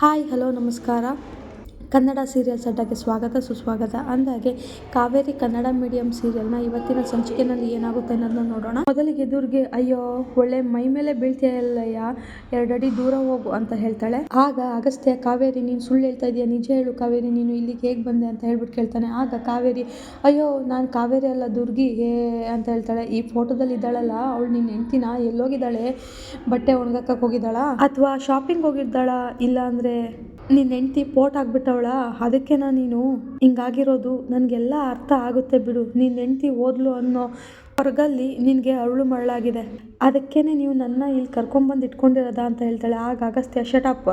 Hi hello ನಮಸ್ಕಾರ. Kannada serials ಅಡ್ಡಕ್ಕೆ ಸ್ವಾಗತ, ಸುಸ್ವಾಗತ. ಅಂದಾಗೆ ಕಾವೇರಿ ಕನ್ನಡ ಮೀಡಿಯಂ ಸೀರಿಯಲ್ನ ಇವತ್ತಿನ ಸಂಚಿಕೆಯಲ್ಲಿ ಏನಾಗುತ್ತೆ ಅನ್ನೋದನ್ನ ನೋಡೋಣ. ಮೊದಲಿಗೆ ದುರ್ಗೆ ಅಯ್ಯೋ, ಒಳ್ಳೆ ಮೈ ಮೇಲೆ ಬೀಳ್ತೀಯಲ್ಲಯ್ಯ ಎರಡಡಿ ದೂರ ಹೋಗು ಅಂತ ಹೇಳ್ತಾಳೆ. ಆಗ ಅಗಸ್ತ್ಯ, ಕಾವೇರಿ, ನೀನು ಸುಳ್ಳು ಹೇಳ್ತಾ ಇದೀಯ? ನಿಜ ಹೇಳು ಕಾವೇರಿ, ನೀನು ಇಲ್ಲಿಗೆ ಹೇಗೆ ಬಂದೆ ಅಂತ ಹೇಳ್ಬಿಟ್ಟು ಕೇಳ್ತಾನೆ. ಆಗ ಕಾವೇರಿ, ಅಯ್ಯೋ, ನಾನು ಕಾವೇರಿ ಅಲ್ಲ, ದುರ್ಗಿ ಹೇ ಅಂತ ಹೇಳ್ತಾಳೆ. ಈ ಫೋಟೋದಲ್ಲಿ ಇದ್ದಾಳಲ್ಲ, ಅವಳು ನಿನ್ನ ಹೆಂಡ್ತಿನ? ಎಲ್ಲೋಗಿದ್ದಾಳೆ? ಬಟ್ಟೆ ಒಣಗಕ್ಕೆ ಹೋಗಿದ್ದಾಳ? ಅಥವಾ ಶಾಪಿಂಗ್ ಹೋಗಿದ್ದಾಳ? ಇಲ್ಲ ಅಂದರೆ ನಿನ್ನ ಹೆಂಡ್ತಿ ಪೋಟ್ ಆಗ್ಬಿಟ್ಟವಳ, ಅದಕ್ಕೇನಾ ನೀನು? ಹಿಂಗಾಗಿರೋದು ನನಗೆಲ್ಲ ಅರ್ಥ ಆಗುತ್ತೆ ಬಿಡು, ನಿನ್ನ ಹೆಂಡ್ತಿ ಓದ್ಲು ಅನ್ನೋ ಹೊರಗಲ್ಲಿ ನಿನಗೆ ಅರಳು ಮರಳಾಗಿದೆ. ಅದಕ್ಕೇ ನೀವು ನನ್ನ ಇಲ್ಲಿ ಕರ್ಕೊಂಬಂದು ಇಟ್ಕೊಂಡಿರೋದ ಅಂತ ಹೇಳ್ತಾಳೆ. ಆಗ Agastya shut up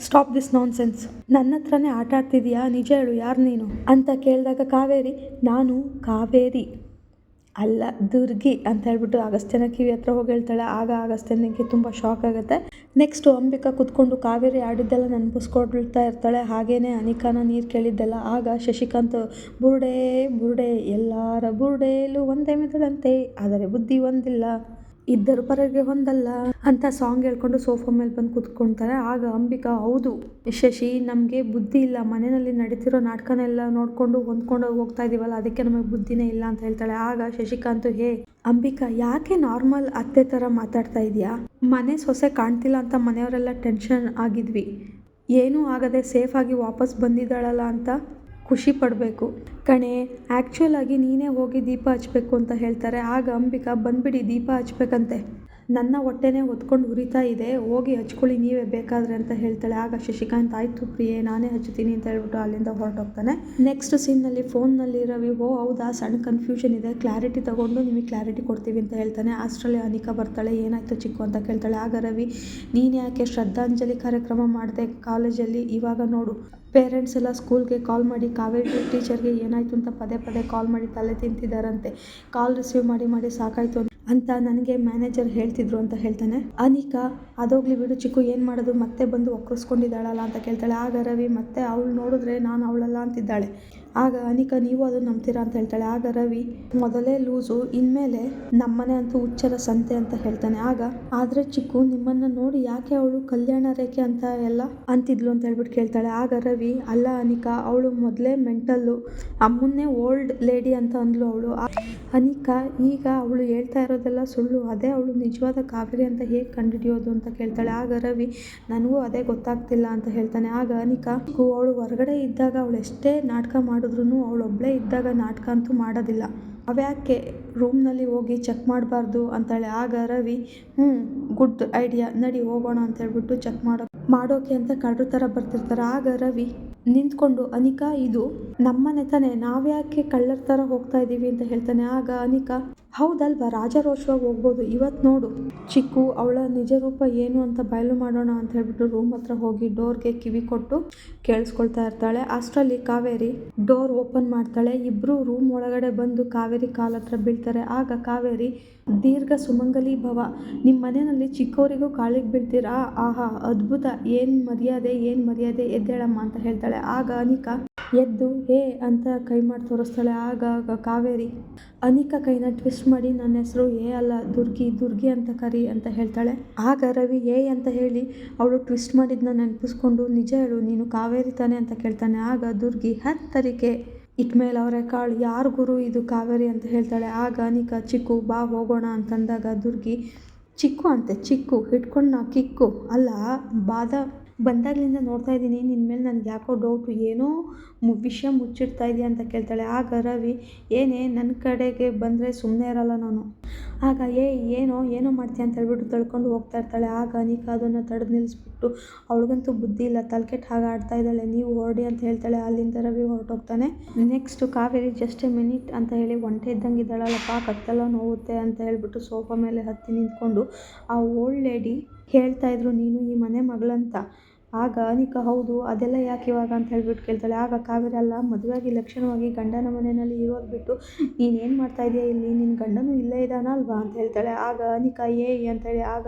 stop this nonsense ನನ್ನ ಹತ್ರನೇ ಆಟ ಆಡ್ತಿದೀಯಾ? ನಿಜ ಹೇಳು, ಯಾರು ನೀನು? ಅಂತ ಕೇಳಿದಾಗ, ಕಾವೇರಿ. ನಾನು ಕಾವೇರಿ. ಅಲ್ಲ, ದುರ್ಗಿ. ಅಂತ ಹೇಳ್ಬಿಟ್ಟು ಅಗಸ್ತ್ಯನ ಕಿವಿ ಹತ್ರ ಹೋಗಿ ಹೇಳ್ತಾಳೆ. ಆಗ ಅಗಸ್ತ್ಯನಿಗೆ ತುಂಬ ಶಾಕ್ ಆಗುತ್ತೆ. ನೆಕ್ಸ್ಟು ಅಂಬಿಕಾ ಕುತ್ಕೊಂಡು ಕಾವೇರಿ ಆಡಿದ್ದೆಲ್ಲ ನೆನಪಿಸ್ಕೊಳ್ತಾ ಇರ್ತಾಳೆ. ಹಾಗೇನೇ ಅನಿಕಾನ ನೀರು ಕೇಳಿದ್ದೆಲ್ಲ. ಆಗ ಶಶಿಕಾಂತ್, ಬುರುಡೆ ಬುರುಡೆ, ಎಲ್ಲರ ಬುರುಡೆಯಲ್ಲೂ ಒಂದೇ ಮೆದುಳಂತೆ, ಆದರೆ ಬುದ್ಧಿ ಒಂದಿಲ್ಲ. ಇದ್ದರು ಪರಗೆ ಹೊಂದಲ್ಲ ಅಂತ ಸಾಂಗ್ ಹೇಳ್ಕೊಂಡು ಸೋಫಾ ಮೇಲೆ ಬಂದು ಕುತ್ಕೊಳ್ತಾರೆ ಆಗ ಅಂಬಿಕಾ, ಹೌದು ಶಶಿ, ನಮಗೆ ಬುದ್ಧಿ ಇಲ್ಲ. ಮನೆಯಲ್ಲಿ ನಡೀತಿರೋ ನಾಟಕನೆಲ್ಲ ನೋಡಿಕೊಂಡು ಹೊಂದ್ಕೊಂಡು ಹೋಗ್ತಾ ಇದೀವಲ್ಲ, ಅದಕ್ಕೆ ನಮಗೆ ಬುದ್ಧಿನೇ ಇಲ್ಲ ಅಂತ ಹೇಳ್ತಾಳೆ. ಆಗ ಶಶಿಕಾಂತ್, ಹೇ ಅಂಬಿಕಾ, ಯಾಕೆ ನಾರ್ಮಲ್ ಅತ್ತೆ ಥರ ಮಾತಾಡ್ತಾ ಇದೆಯಾ? ಮನೆ ಸೊಸೆ ಕಾಣ್ತಿಲ್ಲ ಅಂತ ಮನೆಯವರೆಲ್ಲ ಟೆನ್ಷನ್ ಆಗಿದ್ವಿ. ಏನೂ ಆಗದೆ ಸೇಫಾಗಿ ವಾಪಸ್ ಬಂದಿದ್ದಾಳಲ್ಲ ಅಂತ ಖುಷಿ ಪಡಬೇಕು. ಕಣೆ ಆ್ಯಕ್ಚುಲಾಗಿ ನೀನೇ ಹೋಗಿ ದೀಪ ಹಚ್ಚಬೇಕು ಅಂತ ಹೇಳ್ತಾರೆ. ಆಗ ಅಂಬಿಕಾ ಬಂದ್ಬಿಡಿ ದೀಪ ಹಚ್ಬೇಕಂತೆ. ನನ್ನ ಹೊಟ್ಟೆನೇ ಹೊತ್ಕೊಂಡು ಉರಿತಾ ಇದೆ. ಹೋಗಿ ಹಚ್ಕೊಳ್ಳಿ, ನೀವೇ ಬೇಕಾದ್ರೆ ಅಂತ ಹೇಳ್ತಾಳೆ. ಆಗ ಶಶಿಕಾಂತ್, ಆಯಿತು ಪ್ರಿಯೆ, ನಾನೇ ಹಚ್ತೀನಿ ಅಂತ ಹೇಳ್ಬಿಟ್ಟು ಅಲ್ಲಿಂದ ಹೊರಟೋಗ್ತಾನೆ. ನೆಕ್ಸ್ಟ್ ಸೀನ್ನಲ್ಲಿ ಫೋನ್ನಲ್ಲಿ ರವಿ, ಓ, ಹೌದಾ? ಸಣ್ಣ ಕನ್ಫ್ಯೂಷನ್ ಇದೆ. ಕ್ಲಾರಿಟಿ ತಗೊಂಡು ನಿಮಗೆ ಕ್ಲಾರಿಟಿ ಕೊಡ್ತೀವಿ ಅಂತ ಹೇಳ್ತಾನೆ. ಅಷ್ಟರಲ್ಲಿ ಅನಿಕಾ ಬರ್ತಾಳೆ. ಏನಾಯ್ತು ಚಿಕ್ಕು? ಅಂತ ಕೇಳ್ತಾಳೆ. ಆಗ ರವಿ, ನೀನು ಯಾಕೆ ಶ್ರದ್ಧಾಂಜಲಿ ಕಾರ್ಯಕ್ರಮ ಮಾಡಿದೆ ಕಾಲೇಜಲ್ಲಿ? ಇವಾಗ ನೋಡು. ಪೇರೆಂಟ್ಸ್ ಎಲ್ಲ ಸ್ಕೂಲ್ಗೆ ಕಾಲ್ ಮಾಡಿ, ಕಾವೇರಿ ಟೀಚರ್ಗೆ ಏನಾಯಿತು ಅಂತ ಪದೇ ಪದೇ ಕಾಲ್ ಮಾಡಿ ತಲೆ ತಿಂತಿದ್ದಾರಂತೆ ಕಾಲ್ ರಿಸೀವ್ ಮಾಡಿ ಮಾಡಿ ಸಾಕಾಯಿತು ಅಂತ ನನಗೆ ಮ್ಯಾನೇಜರ್ ಹೇಳ್ತಿದ್ರು ಅಂತ ಹೇಳ್ತಾನೆ. ಅನಿಕಾ ಅದೋಗ್ಲಿ ಬಿಡು ಚಿಕ್ಕು, ಏನು ಮಾಡೋದು? ಮತ್ತೆ ಬಂದು ಒಕ್ಕರಿಸ್ಕೊಂಡಿದ್ದಾಳಲ್ಲ ಅಂತ ಕೇಳ್ತಾಳೆ. ಆಗ ರವಿ ಮತ್ತೆ ಅವಳು ನೋಡಿದ್ರೆ ನಾನು ಅವಳಲ್ಲ ಅಂತಿದ್ದಾಳೆ. ಆಗ ಅನಿಕಾ, ನೀವು ಅದು ನಂಬ್ತೀರಾ? ಅಂತ ಹೇಳ್ತಾಳೆ. ಆಗ ರವಿ, ಮೊದಲೇ ಲೂಸು, ಇನ್ಮೇಲೆ ನಮ್ಮನೆ ಅಂತೂ ಹುಚ್ಚರ ಸಂತೆ ಅಂತ ಹೇಳ್ತಾನೆ. ಆಗ, ಆದರೆ ಚಿಕ್ಕು, ನಿಮ್ಮನ್ನು ನೋಡಿ ಯಾಕೆ ಅವಳು ಕಲ್ಯಾಣ ರೇಖೆ ಅಂತ ಎಲ್ಲ ಅಂತಿದ್ಲು ಅಂತ ಹೇಳ್ಬಿಟ್ಟು ಕೇಳ್ತಾಳೆ. ಆಗ ರವಿ, ಅಲ್ಲ ಅನಿಕಾ, ಅವಳು ಮೊದಲೇ ಮೆಂಟಲ್ಲು, ಅಮ್ಮನ್ನೇ ಓಲ್ಡ್ ಲೇಡಿ ಅಂತ ಅಂದ್ಲು ಅವಳು. ಅನಿಕಾ, ಈಗ ಅವಳು ಹೇಳ್ತಾ ಇರೋದೆಲ್ಲ ಸುಳ್ಳು. ಅದೇ ಅವಳು ನಿಜವಾದ ಕಾವೇರಿ ಅಂತ ಹೇಗೆ ಕಂಡುಹಿಡಿಯೋದು ಅಂತ ಕೇಳ್ತಾಳೆ. ಆಗ ರವಿ, ನನಗೂ ಅದೇ ಗೊತ್ತಾಗ್ತಿಲ್ಲ ಅಂತ ಹೇಳ್ತಾನೆ. ಆಗ ಅನಿಕಾ ಅವಳು ಹೊರಗಡೆ ಇದ್ದಾಗ ಅವಳು ಎಷ್ಟೇ ನಾಟಕ ಮಾಡಿದ್ರು ಅವಳೊಬ್ಬಳೇ ಇದ್ದಾಗ ನಾಟಕ ಅಂತೂ ಮಾಡೋದಿಲ್ಲ. ಅವ್ಯಾಕೆ ರೂಮ್ನಲ್ಲಿ ಹೋಗಿ ಚೆಕ್ ಮಾಡಬಾರ್ದು? ಅಂತಾಳೆ. ಆಗ ರವಿ, ಹ್ಞೂ, ಗುಡ್ ಐಡಿಯಾ. ನಡಿ ಹೋಗೋಣ ಅಂತ ಹೇಳ್ಬಿಟ್ಟು ಚೆಕ್ ಮಾಡೋ, ಮಾಡೋಕೆ ಅಂತ ಕಳ್ಳರ ಥರ ಬರ್ತಿರ್ತಾರೆ. ಆಗ ರವಿ ನಿಂತ್ಕೊಂಡು ಅನಿಕಾ ಇದು ನಮ್ಮನೆ ತಾನೇ ನಾವ್ಯಾಕೆ ಕಳ್ಳರ ಥರ ಹೋಗ್ತಾ ಇದ್ದೀವಿ ಅಂತ ಹೇಳ್ತಾನೆ. ಆಗ ಅನಿಕಾ ಹೌದಲ್ವಾ ರಾಜಾರೋಷವಾಗಿ ಹೋಗ್ಬೋದು. ಇವತ್ತು ನೋಡು. ಚಿಕ್ಕು, ಅವಳ ನಿಜ ರೂಪ ಏನು ಅಂತ ಬಯಲು ಮಾಡೋಣ ಅಂತ ಹೇಳ್ಬಿಟ್ಟು ರೂಮ್ ಹತ್ರ ಹೋಗಿ ಡೋರ್ಗೆ ಕಿವಿ ಕೊಟ್ಟು ಕೇಳಿಸ್ಕೊಳ್ತಾ ಇರ್ತಾಳೆ. ಅಷ್ಟರಲ್ಲಿ ಕಾವೇರಿ ಡೋರ್ ಓಪನ್ ಮಾಡ್ತಾಳೆ. ಇಬ್ಬರು ರೂಮ್ ಒಳಗಡೆ ಬಂದು ಕಾವೇರಿ ಕಾಲ ಹತ್ರ ಬೀಳ್ತಾರೆ. ಆಗ ಕಾವೇರಿ, ದೀರ್ಘ ಸುಮಂಗಲಿ ಭವ ನಿಮ್ಮ ಮನೆಯಲ್ಲಿ ಚಿಕ್ಕವರಿಗೂ ಕಾಳಿಗೆ ಬೀಳ್ತೀರಾ? ಆಹಾ, ಅದ್ಭುತ. ಏನು ಮರ್ಯಾದೆ ಏನು ಮರ್ಯಾದೆ? ಎದ್ದೇಳಮ್ಮ ಅಂತ ಹೇಳ್ತಾಳೆ. ಆಗ ಅನಿಕಾ ಎದ್ದು, ಹೇ ಅಂತ ಕೈ ಮಾಡಿ ತೋರಿಸ್ತಾಳೆ. ಆಗ ಕಾವೇರಿ, ಅನಿಕಾ ಕೈನ ಟ್ವಿಸ್ಟ್ ಮಾಡಿ, ನನ್ನ ಹೆಸರು ಏ ಅಲ್ಲ, ದುರ್ಗಿ ದುರ್ಗಿ ಅಂತ ಕರಿ ಅಂತ ಹೇಳ್ತಾಳೆ. ಆಗ ರವಿ ಏ ಅಂತ ಹೇಳಿ ಅವಳು ಟ್ವಿಸ್ಟ್ ಮಾಡಿದ್ನ ನೆನಪಿಸ್ಕೊಂಡು, ನಿಜ ಹೇಳು, ನೀನು ಕಾವೇರಿ ತಾನೆ ಅಂತ ಕೇಳ್ತಾನೆ. ಆಗ ದುರ್ಗಿ ಹತ್ತರಿಕೆ ಇಟ್ಮೇಲೆ ಅವರೇ ಕಾಳು, ಯಾರು ಗುರು ಇದು ಕಾವೇರಿ ಅಂತ ಹೇಳ್ತಾಳೆ. ಆಗ ಅನಿಕಾ, ಚಿಕ್ಕು, ಬಾ, ಹೋಗೋಣ ಅಂತಂದಾಗ ದುರ್ಗಿ, ಚಿಕ್ಕು ಅಂತೆ, ಚಿಕ್ಕು, ಹಿಡ್ಕೊಂಡು ನಾ ಕಿಕ್ಕು, ಅಲ್ಲ, ಬಾದ ಬಂದಾಗಲಿಂದ ನೋಡ್ತಾ ಇದ್ದೀನಿ ನಿನ್ನ ಮೇಲೆ ನನಗೆ ಯಾಕೋ ಡೌಟು ಏನೋ ಮು, ವಿಷಯ ಮುಚ್ಚಿಡ್ತಾ ಇದೆಯಾ ಅಂತ ಕೇಳ್ತಾಳೆ. ಆಗ ರವಿ, ಏನೇ ನನ್ನ ಕಡೆಗೆ ಬಂದರೆ ಸುಮ್ಮನೆ ಇರಲ್ಲ ನಾನು. ಆಗ, ಏ, ಏನೋ ಏನೋ ಮಾಡ್ತೀಯ ಅಂತ ಹೇಳ್ಬಿಟ್ಟು ತಳ್ಕೊಂಡು ಹೋಗ್ತಾ ಇರ್ತಾಳೆ. ಆಗ ಅನಿಕಾ ಅದನ್ನು ತಡೆದು ನಿಲ್ಲಿಸ್ಬಿಟ್ಟು ಅವಳಿಗಂತೂ ಬುದ್ಧಿ ಇಲ್ಲ ತಲೆಕೆಟ್ಟು ಹಾಗೆ ಆಡ್ತಾ ಇದ್ದಾಳೆ. ನೀವು ಹೊರಡಿ ಅಂತ ಹೇಳ್ತಾಳೆ. ಅಲ್ಲಿಂದ Ravi ಹೊರಟೋಗ್ತಾನೆ. Next Kaveri just a minute ಅಂತ ಹೇಳಿ ಒಂಟೆ ಇದ್ದಂಗೆ ಇದ್ದಾಳಲ್ಲಪ್ಪ ಕತ್ತೆಲ್ಲ ನೋವುತ್ತೆ ಅಂತ ಹೇಳ್ಬಿಟ್ಟು ಸೋಫಾ ಮೇಲೆ ಹತ್ತಿ ನಿಂತ್ಕೊಂಡು ಆ ಓಲ್ಡ್ ಲೇಡಿ ಹೇಳ್ತಾ ಇದ್ರು, ನೀನು ಈ ಮನೆ ಮಗಳಂತ. ಆಗ ಅನಿಕಾ, ಹೌದು, ಅದೆಲ್ಲ ಯಾಕೆ ಇವಾಗ ಅಂತ ಹೇಳ್ಬಿಟ್ಟು ಕೇಳ್ತಾಳೆ. ಆಗ ಕಾವೇರಿ, ಅಲ್ಲ, ಮದುವೆಯಾಗಿ ಲಕ್ಷಣವಾಗಿ ಗಂಡನ ಮನೆಯಲ್ಲಿ ಇರೋದು ಬಿಟ್ಟು ನೀನು ಏನು ಮಾಡ್ತಾ ಇದೆಯಾ ಇಲ್ಲಿ? ನಿನ್ನ ಗಂಡನೂ ಇಲ್ಲೇ ಇದ್ದಾನ ಅಲ್ವಾ ಅಂತ ಹೇಳ್ತಾಳೆ. ಆಗ ಅನಿಕಾ, ಏ ಅಂತೇಳಿ ಆಗ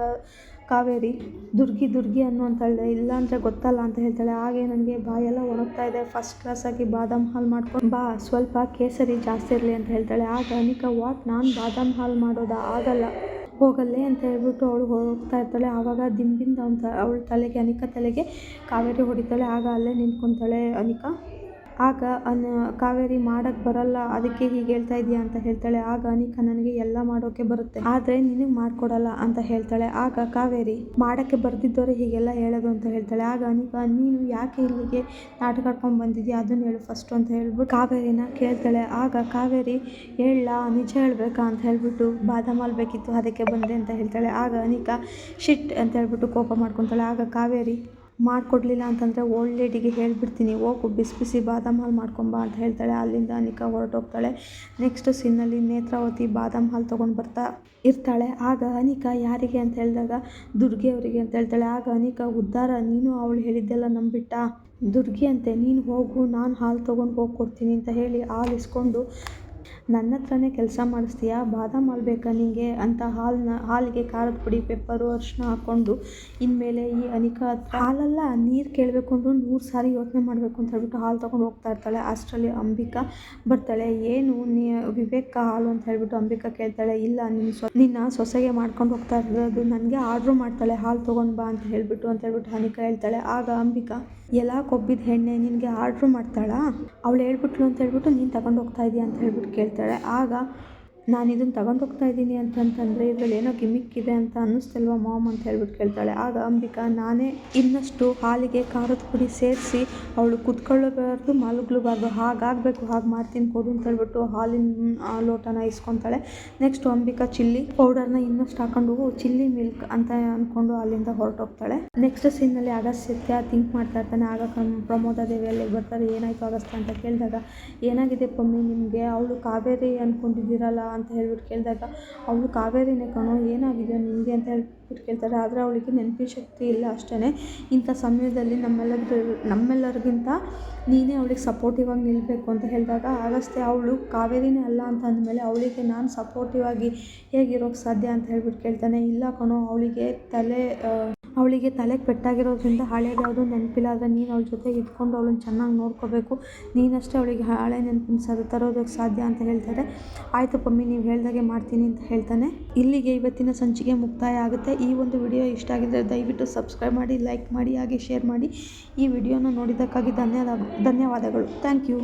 ಕಾವೇರಿ, ದುರ್ಗಿ ದುರ್ಗಿ ಅನ್ನೋ ಇಲ್ಲ ಅಂದರೆ ಗೊತ್ತಲ್ಲ ಅಂತ ಹೇಳ್ತಾಳೆ. ಹಾಗೆ ನನಗೆ ಬಾಯೆಲ್ಲ ಒಣಗ್ತಾ ಇದೆ. ಫಸ್ಟ್ ಕ್ಲಾಸಾಗಿ ಬಾದಾಮ್ ಹಾಲು ಮಾಡ್ಕೊಂಡು ಬಾ. ಸ್ವಲ್ಪ ಕೇಸರಿ ಜಾಸ್ತಿ ಇರಲಿ ಅಂತ ಹೇಳ್ತಾಳೆ. ಆಗ ಅನಿಕಾ ವಾಟ್ ನಾನು ಬಾದಾಮ್ ಹಾಲು ಮಾಡೋದಾ? ಆಗಲ್ಲ. ಹೋಗಲ್ಲೇ ಅಂತ ಹೇಳ್ಬಿಟ್ಟು ಅವಳು ಹೋಗ್ತಾ ಇರ್ತಾಳೆ. ಆವಾಗ ದಿಂಬಿಂದ ಅಂತ ಅವ್ಳ ತಲೆಗೆ, ಅನಿಕಾ ತಲೆಗೆ ಕಾವೇರಿ ಹೊಡಿತಾಳೆ. ಆಗ ಅಲ್ಲೇ ನಿಂತ್ಕೊತಾಳೆ ಅನಿಕಾ. ಆಗ ಅನ, ಕಾವೇರಿ ಮಾಡೋಕ್ಕೆ ಬರಲ್ಲ, ಅದಕ್ಕೆ ಹೀಗೆ ಹೇಳ್ತಾ ಇದೀಯ ಅಂತ ಹೇಳ್ತಾಳೆ. ಆಗ ಅನಿಕ ನನಗೆ ಎಲ್ಲ ಮಾಡೋಕೆ ಬರುತ್ತೆ. ಆದರೆ ನಿನಗೆ ಮಾಡಿಕೊಡಲ್ಲ ಅಂತ ಹೇಳ್ತಾಳೆ. ಆಗ ಕಾವೇರಿ, ಮಾಡೋಕ್ಕೆ ಬರ್ದಿದ್ದವ್ರೆ ಹೀಗೆಲ್ಲ ಹೇಳೋದು ಅಂತ ಹೇಳ್ತಾಳೆ. ಆಗ ಅನಿಕಾ, ನೀನು ಯಾಕೆ ಇಲ್ಲಿಗೆ ನಾಟಕ ಆಡ್ಕೊಂಡು ಬಂದಿದ್ಯಾ? ಅದನ್ನು ಹೇಳು ಫಸ್ಟು ಅಂತ ಹೇಳ್ಬಿಟ್ಟು ಕಾವೇರಿನ ಕೇಳ್ತಾಳೆ. ಆಗ ಕಾವೇರಿ, ಹೇಳ, ನಿಜ ಹೇಳ್ಬೇಕಾ? ಅಂತ ಹೇಳ್ಬಿಟ್ಟು ಬಾದಾಮ್ ಹಾಲು ಬೇಕಿತ್ತು, ಅದಕ್ಕೆ ಬಂದೆ ಅಂತ ಹೇಳ್ತಾಳೆ. ಆಗ ಅನಿಕಾ ಶಿಟ್ ಅಂತ ಹೇಳ್ಬಿಟ್ಟು ಕೋಪ ಮಾಡ್ಕೊತಾಳೆ. ಆಗ ಕಾವೇರಿ ಮಾಡಿಕೊಡ್ಲಿಲ್ಲ ಅಂತಂದರೆ ಓಲ್ಡ್ ಲೇಡಿಗೆ ಹೇಳಿಬಿಡ್ತೀನಿ, ಹೋಗು, ಬಿಸಿ ಬಿಸಿ ಬಾದಾಮ್ ಹಾಲು ಮಾಡ್ಕೊಂಬಾ ಅಂತ ಹೇಳ್ತಾಳೆ. ಅಲ್ಲಿಂದ ಅನಿಕಾ ಹೊರಟೋಗ್ತಾಳೆ. ನೆಕ್ಸ್ಟ್ ಸೀನಲ್ಲಿ ನೇತ್ರಾವತಿ ಬಾದಾಮ್ ಹಾಲು ತೊಗೊಂಡು ಬರ್ತಾ ಇರ್ತಾಳೆ. ಆಗ ಅನಿಕಾ ಯಾರಿಗೆ ಅಂತ ಹೇಳಿದಾಗ, ದುರ್ಗೆ ಅವರಿಗೆ ಅಂತ ಹೇಳ್ತಾಳೆ. ಆಗ ಅನಿಕಾ ಉದ್ಧಾರ ನೀನು ಅವಳು ಹೇಳಿದ್ದೆಲ್ಲ ನಂಬಿಟ್ಟ? ದುರ್ಗಿ ಅಂತೆ, ನೀನು ಹೋಗು, ನಾನು ಹಾಲು ತೊಗೊಂಡು ಹೋಗಿ ಕೊಡ್ತೀನಿ ಅಂತ ಹೇಳಿ ಹಾಲು ಇಸ್ಕೊಂಡು ನನ್ನ ಹತ್ರನೇ ಕೆಲಸ ಮಾಡಿಸ್ತೀಯಾ? ಬಾದಾಮ್ ಹಾಲು ಬೇಕಾ ನಿನಗೆ ಅಂತ ಹಾಲನ್ನ ಹಾಲಿಗೆ ಖಾರದ ಪುಡಿ, ಪೆಪ್ಪರು ಅರಿಶಿನ ಹಾಕ್ಕೊಂಡು ಇನ್ಮೇಲೆ ಈ ಅನಿಕಾ ಹತ್ರ ಹಾಲಲ್ಲ ನೀರು ಕೇಳಬೇಕು ಅಂದರೂ ನೂರು ಸಾರಿ ಯೋಚನೆ ಮಾಡಬೇಕು ಅಂತ ಹೇಳ್ಬಿಟ್ಟು ಹಾಲು ತೊಗೊಂಡು ಹೋಗ್ತಾ ಇರ್ತಾಳೆ. ಅಷ್ಟರಲ್ಲಿ ಅಂಬಿಕಾ ಬರ್ತಾಳೆ. ಏನು ನೀ, ವಿವೇಕ ಹಾಲು ಅಂತ ಹೇಳ್ಬಿಟ್ಟು ಅಂಬಿಕಾ ಕೇಳ್ತಾಳೆ. ಇಲ್ಲ, ನಿನ್ನ ಸೊ ನಿನ್ನ ಸೊಸೆಗೆ ಮಾಡ್ಕೊಂಡು ಹೋಗ್ತಾ ಇರೋದು ನನಗೆ ಆರ್ಡ್ರು ಮಾಡ್ತಾಳೆ. ಹಾಲು ತೊಗೊಂಡು ಬಾ ಅಂತ ಹೇಳ್ಬಿಟ್ಟು ಅಂತ ಹೇಳ್ಬಿಟ್ಟು ಅನಿಕಾ ಹೇಳ್ತಾಳೆ. ಆಗ ಅಂಬಿಕಾ, ಎಲ್ಲ ಕೊಬ್ಬಿದ ಎಣ್ಣೆ ನಿನಗೆ ಆರ್ಡ್ರು ಮಾಡ್ತಾಳಾ? ಅವಳು ಹೇಳ್ಬಿಟ್ಲು ಅಂತ ಹೇಳ್ಬಿಟ್ಟು ನೀನು ತಗೊಂಡು ಹೋಗ್ತಾ ಇದೀಯ ಅಂತ ಹೇಳ್ಬಿಟ್ಟು ಕೇಳ್ತಾಳೆ. ಆಗ ನಾನು ಇದನ್ನು ತಗೊಂಡು ಹೋಗ್ತಾ ಇದ್ದೀನಿ ಅಂತಂತಂದರೆ ಇದರಲ್ಲಿ ಏನೋ ಗಿಮಿಕ್ ಇದೆ ಅಂತ ಅನ್ನಿಸ್ತಲ್ವ ಮಾಮ್ ಅಂತ ಹೇಳ್ಬಿಟ್ಟು ಕೇಳ್ತಾಳೆ. ಆಗ ಅಂಬಿಕಾ, ನಾನೇ ಇನ್ನಷ್ಟು ಹಾಲಿಗೆ ಖಾರದ ಪುಡಿ ಸೇರಿಸಿ ಅವಳು ಕುತ್ಕೊಳ್ಳಬಾರ್ದು ಮಲಗ್ಲೂಬಾರ್ದು ಹಾಗಾಗಬೇಕು, ಹಾಗೆ ಮಾಡ್ತೀನಿ ಕೊಡು ಅಂತ ಹೇಳ್ಬಿಟ್ಟು ಹಾಲಿನ ಲೋಟನ ಇಸ್ಕೊತಾಳೆ. ನೆಕ್ಸ್ಟು ಅಂಬಿಕಾ ಚಿಲ್ಲಿ ಪೌಡರ್ನ ಇನ್ನಷ್ಟು ಹಾಕೊಂಡು ಚಿಲ್ಲಿ ಮಿಲ್ಕ್ ಅಂತ ಅಂದ್ಕೊಂಡು ಅಲ್ಲಿಂದ ಹೊರಟೋಗ್ತಾಳೆ. ನೆಕ್ಸ್ಟ್ ಸೀನಲ್ಲಿ ಅಗಸ್ತ್ಯ ಥಿಂಕ್ ಮಾಡ್ತಾ ಇರ್ತಾನೆ. ಆಗ ಪ್ರಮೋದ ದೇವಿ ಅಲ್ಲಿಗೆ ಬರ್ತಾರೆ. ಏನಾಯಿತು ಅಗಸ್ತ್ಯ ಅಂತ ಕೇಳಿದಾಗ, ಏನಾಗಿದೆ ಪಮ್ಮಿ ನಿಮಗೆ? ಅವಳು ಕಾವೇರಿ ಅಂದ್ಕೊಂಡಿದ್ದೀರಲ್ಲ ಅಂತ ಹೇಳ್ಬಿಟ್ಟು ಕೇಳಿದಾಗ, ಅವಳು ಕಾವೇರಿನೇ ಕಣೋ, ಏನಾಗಿದೆ ನಿನಗೆ? ಅಂತ ಹೇಳ್ಬಿಟ್ಟು ಕೇಳ್ತಾರೆ. ಆದರೆ ಅವಳಿಗೆ ನೆನಪಿನ ಶಕ್ತಿ ಇಲ್ಲ ಅಷ್ಟೇ ಇಂಥ ಸಮಯದಲ್ಲಿ ನಮ್ಮೆಲ್ಲರ ನಮ್ಮೆಲ್ಲರಿಗಿಂತ ನೀನೇ ಅವಳಿಗೆ ಸಪೋರ್ಟಿವ್ ಆಗಿ ನಿಲ್ಲಬೇಕು ಅಂತ ಹೇಳಿದಾಗ, ಆಗಷ್ಟೇ ಅವಳು ಕಾವೇರಿನೇ ಅಲ್ಲ ಅಂತ ಅಂದಮೇಲೆ ಅವಳಿಗೆ ನಾನು ಸಪೋರ್ಟಿವ್ ಆಗಿ ಹೇಗಿರೋಕ್ಕೆ ಸಾಧ್ಯ? ಅಂತ ಹೇಳ್ಬಿಟ್ಟು ಕೇಳ್ತಾನೆ. ಇಲ್ಲ ಕಣೋ, ಅವಳಿಗೆ ತಲೆ ಅವಳಿಗೆ ತಲೆಗೆ ಪೆಟ್ಟಾಗಿರೋದ್ರಿಂದ ಹಳೇದು ಯಾವುದೋ ನೆನಪಿಲ್ಲ, ಆದರೆ ನೀನು ಅವಳ ಜೊತೆ ಇದ್ಕೊಂಡು ಅವಳನ್ನ ಚೆನ್ನಾಗಿ ನೋಡ್ಕೋಬೇಕು. ನೀನಷ್ಟೇ ಅವಳಿಗೆ ಹಳೆ ನೆನಪಿನ ಸದ ತರೋದಕ್ಕೆ ಸಾಧ್ಯ ಅಂತ ಹೇಳ್ತಾರೆ. ಆಯಿತು ಪಮ್ಮಿ, ನೀವು ಹೇಳ್ದಾಗೆ ಮಾಡ್ತೀನಿ ಅಂತ ಹೇಳ್ತಾನೆ. ಇಲ್ಲಿಗೆ ಇವತ್ತಿನ ಸಂಚಿಕೆ ಮುಕ್ತಾಯ ಆಗುತ್ತೆ. ಈ ಒಂದು ವಿಡಿಯೋ ಇಷ್ಟ ಆಗಿದ್ದರೆ ದಯವಿಟ್ಟು ಸಬ್ಸ್ಕ್ರೈಬ್ ಮಾಡಿ, ಲೈಕ್ ಮಾಡಿ, ಹಾಗೆ ಶೇರ್ ಮಾಡಿ. ಈ ವಿಡಿಯೋನ ನೋಡಿದ್ದಕ್ಕಾಗಿ ಧನ್ಯವಾದ, ಧನ್ಯವಾದಗಳು. Thank you.